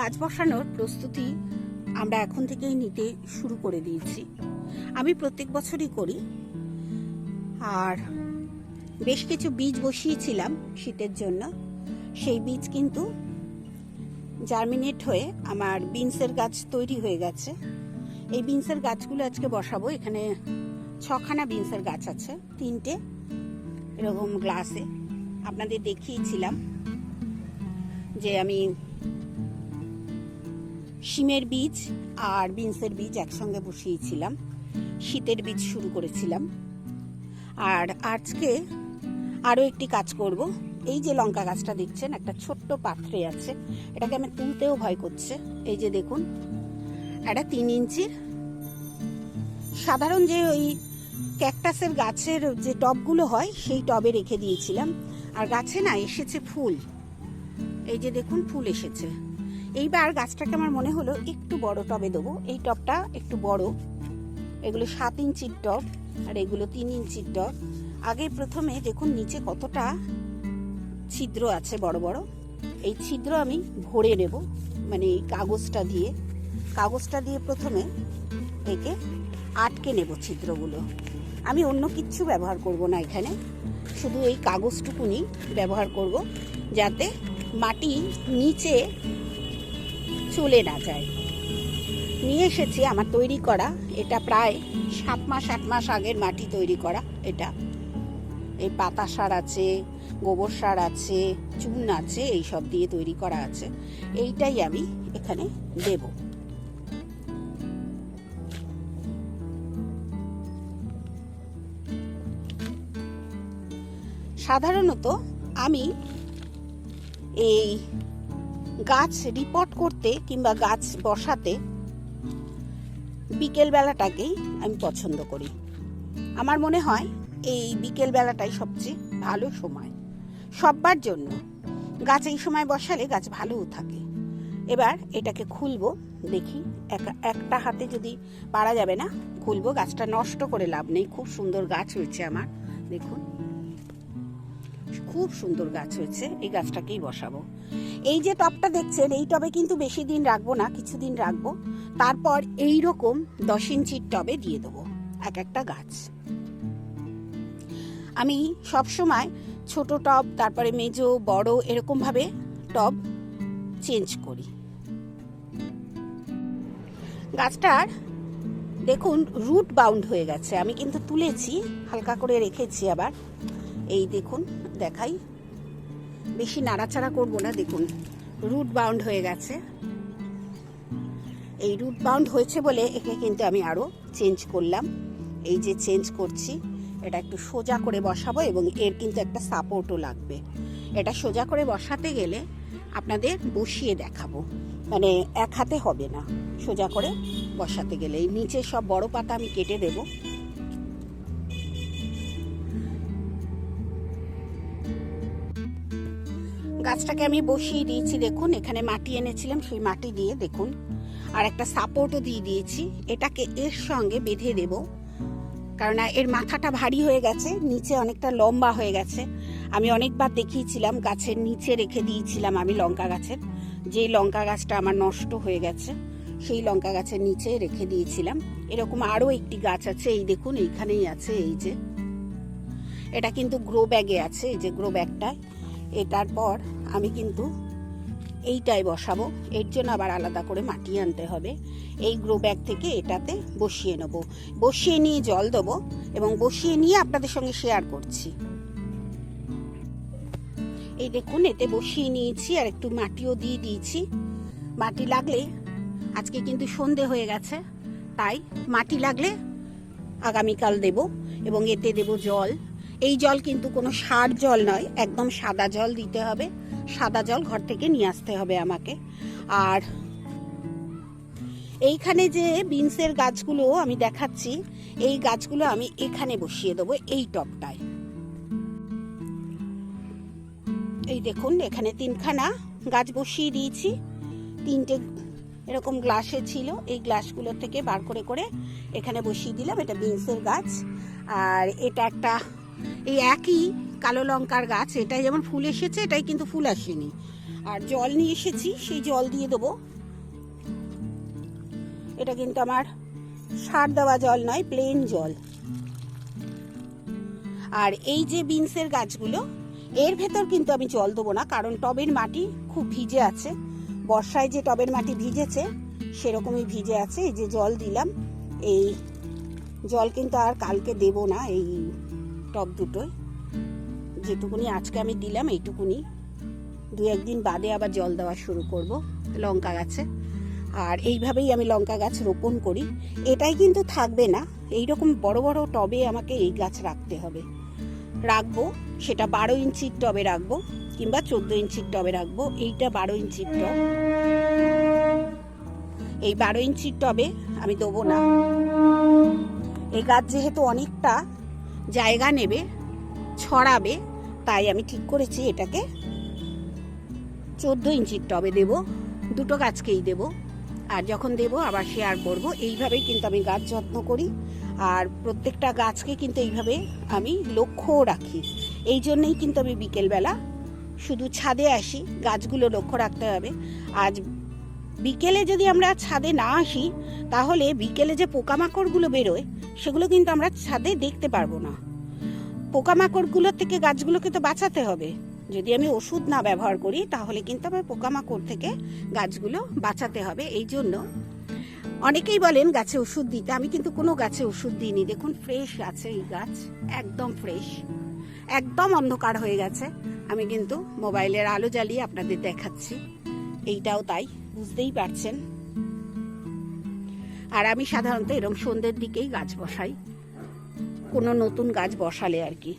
গাছ বসানোর প্রস্তুতি আমরা এখন থেকেই নিতে শুরু করে দিয়েছি। আমি প্রত্যেক বছরই করি। আর বেশ কিছু বীজ বসিয়েছিলাম শীতের জন্য। সেই বীজ কিন্তু জার্মিনেট হয়ে আমার বিনসের গাছ তৈরি হয়ে গেছে। এই বিনসের গাছগুলো আজকে বসাবো। এখানে ছখানা বিনসের গাছ আছে, তিনটে এরকম গ্লাসে আপনাদের দেখিয়েছিলাম যে আমি শিমের বীজ আর বিনসের বীজ একসঙ্গে বসিয়েছিলাম। শীতের বীজ শুরু করেছিলাম। আর আজকে আরও একটি কাজ করব। এই যে লঙ্কা গাছটা দেখছেন, একটা ছোট্ট পাত্রে আছে। এটাকে আমি তুলতেও ভয় করছে। এই যে দেখুন, একটা তিন ইঞ্চির সাধারণ যে ওই ক্যাকটাসের গাছের যে টবগুলো হয়, সেই টবে রেখে দিয়েছিলাম। আর গাছে না এসেছে ফুল। এই যে দেখুন, ফুল এসেছে। এইবার গাছটাকে আমার মনে হলো একটু বড় টবে দেবো। এই টবটা একটু বড়। এগুলো সাত ইঞ্চির টব আর এগুলো তিন ইঞ্চির টব। আগে প্রথমে দেখুন নিচে কতটা ছিদ্র আছে বড় বড়। এই ছিদ্র আমি ভরে নেব মানে এই কাগজটা দিয়ে। কাগজটা দিয়ে প্রথমে একে আটকে নেব ছিদ্রগুলো। আমি অন্য কিচ্ছু ব্যবহার করব না এখানে। শুধু এই কাগজটুকুনি ব্যবহার করব, যাতে মাটি নিচে চলে না যায়। নিয়ে এসেছি আমার তৈরি করা, এটা প্রায় সাত মাস, আট মাস আগের মাটি তৈরি করা, এটা। এই পাতা সার আছে, গোবর সার আছে, চুন আছে এই সব দিয়ে তৈরি করা আছে। এইটাই আমি এখানে দেব। সাধারণত আমি এই গাছ রিপোর্ট করতে কিংবা গাছ বসাতে বিকেল বেলাটাকেই আমি পছন্দ করি। আমার মনে হয় এই বিকেল বেলাটাই সবচেয়ে ভালো সময়। সববার জন্য গাছ এই সময় বসালে গাছ ভালোও থাকে। এবার এটাকে খুলবো, দেখি একা- একটা হাতে যদি পারা যাবে না, খুলবো। গাছটা নষ্ট করে লাভ নেই। খুব সুন্দর গাছ হয়েছে আমার, দেখুন। খুব সুন্দর গাছ হয়েছে, এই গাছটাকেই বসাবো। এই যে টবটা দেখছেন, এই টবে কিন্তু বেশি দিন রাখব না, কিছুদিন রাখব। তারপর এই রকম দশ ইঞ্চির টবে দিয়ে দেবো এক একটা গাছ। আমি সব সময় ছোট টব, তারপরে মেজো, বড় এরকম ভাবে টব চেঞ্জ করি। গাছটার, দেখুন, রুট বাউন্ড হয়ে গেছে। আমি কিন্তু তুলেছি, হালকা করে রেখেছি আবার। এই দেখুন, দেখাই। বেশি নাড়াচাড়া করব না, দেখুন রুট বাউন্ড হয়ে গেছে। এই রুট বাউন্ড হয়েছে বলে একে কিন্তু আমি আরও চেঞ্জ করলাম। এই যে চেঞ্জ করছি, এটা একটু সোজা করে বসাবো এবং এর কিন্তু একটা সাপোর্টও লাগবে। এটা সোজা করে বসাতে গেলে আপনাদের বসিয়ে দেখাবো। মানে এক হাতে হবে না, সোজা করে বসাতে গেলে। নিচে সব বড় পাতা আমি কেটে দেবো। গাছটাকে আমি বসিয়ে দিয়েছি, দেখুন, এখানে মাটি এনেছিলাম, সেই মাটি দিয়ে দেখুন। আর একটা সাপোর্টও দিয়ে দিয়েছি, এটাকে এর সঙ্গে বেঁধে দেব। কারণ এর মাথাটা ভারী হয়ে গেছে, নিচে অনেকটা লম্বা হয়ে গেছে। আমি অনেকবার দেখিয়েছিলাম, গাছের নিচে রেখে দিয়েছিলাম আমি লঙ্কা গাছের। যে লঙ্কা গাছটা আমার নষ্ট হয়ে গেছে, সেই লঙ্কা গাছের নিচে রেখে দিয়েছিলাম। এরকম আরও একটি গাছ আছে, এই দেখুন, এইখানেই আছে, এই যে। এটা কিন্তু গ্রো ব্যাগে আছে, এই যে গ্রো ব্যাগটায় এটার পর আমি কিন্তু এইটাই বসাবো। এর জন্য আবার আলাদা করে মাটি আনতে হবে। এই গ্রো ব্যাগ থেকে এটাতে বসিয়ে নেব। বসিয়ে নিয়ে জল দেবো এবং বসিয়ে নিয়ে আপনাদের সঙ্গে শেয়ার করছি। এই দেখুন, এতে বসিয়ে নিয়েছি আর একটু মাটিও দিয়ে দিয়েছি। মাটি লাগলে আজকে কিন্তু সন্ধে হয়ে গেছে, তাই মাটি লাগলে আগামীকাল দেব এবং এতে দেব জল। এই জল কিন্তু কোনো সার জল নয়, একদম সাদা জল দিতে হবে। সাদা জল ঘর থেকে নিয়ে আসতে হবে আমাকে। আর এইখানে যে বিনসের গাছগুলো আমি দেখাচ্ছি, এই গাছগুলো আমি এখানে বসিয়ে দেবো, এই টবটায় এই দেখুন, এখানে তিনখানা গাছ বসিয়ে দিয়েছি। তিনটে এরকম গ্লাসে ছিল, এই গ্লাসগুলোর থেকে বার করে করে এখানে বসিয়ে দিলাম, এটা বিনসের গাছ। আর এটা একটা এই একই কালো লঙ্কার গাছ, এটাই যেমন ফুল এসেছে, এটাই কিন্তু ফুল আসেনি। আর জল নিয়ে এসেছি, সেই জল দিয়ে দেবো। এটা কিন্তু আমার সার দেওয়া জল নয়, প্লেন জল। আর এই যে বিনসের গাছগুলো, এর ভেতর কিন্তু আমি জল দেবো না, কারণ টবের মাটি খুব ভিজে আছে। বর্ষায় যে টবের মাটি ভিজেছে, সেরকমই ভিজে আছে। এই যে জল দিলাম, এই জল কিন্তু আর কালকে দেব না, এই টব দুটোয় যেটুকুনি আজকে আমি দিলাম, এইটুকুনি। দু একদিন বাদে আবার জল দেওয়া শুরু করব, লঙ্কা গাছে। আর এইভাবেই আমি লঙ্কা গাছ রোপণ করি। এটাই কিন্তু থাকবে না। এইরকম বড় বড় টবে আমাকে এই গাছ রাখতে হবে। রাখব, সেটা বারো ইঞ্চির টবে রাখব, কিংবা চোদ্দ ইঞ্চির টবে রাখব। এইটা বারো ইঞ্চির টব। এই বারো ইঞ্চির টবে আমি দেবো না। এই গাছ যেহেতু অনেকটা জায়গা নেবে, ছড়াবে, তাই আমি ঠিক করেছি এটাকে। চোদ্দ ইঞ্চির টবে দেব, দুটো গাছকেই দেব। আর যখন দেব আবার শেয়ার করব। এইভাবেই কিন্তু আমি গাছ যত্ন করি। আর প্রত্যেকটা গাছকে কিন্তু এইভাবে আমি লক্ষ্যও রাখি। এই জন্যই কিন্তু আমি বিকেলবেলা শুধু ছাদে আসি। গাছগুলো লক্ষ্য রাখতে হবে। আজ বিকেলে যদি আমরা ছাদে না আসি, তাহলে বিকেলে যে পোকামাকড়গুলো বেরোয়, সেগুলো কিন্তু আমরা ছাদে দেখতে পারব না। পোকামাকড়গুলোর থেকে গাছগুলোকে তো বাঁচাতে হবে। যদি আমি ওষুধ না ব্যবহার করি, তাহলে কিন্তু আমার পোকামাকড় থেকে গাছগুলো বাঁচাতে হবে। এই জন্য অনেকেই বলেন, গাছে ওষুধ দিতে। আমি কিন্তু কোনো গাছে ওষুধ দিইনি। দেখুন, ফ্রেশ আছে এই গাছ, একদম ফ্রেশ। একদম অন্ধকার হয়ে গেছে। আমি কিন্তু মোবাইলের আলো জ্বালিয়ে আপনাদের দেখাচ্ছি। এইটাও তাই। বুঝতেই পারছেন? আর আমি সাধারণত এরকম সন্ধ্যের দিকেই গাছ বসাই। কোনো নতুন গাছ বসালে আর কি।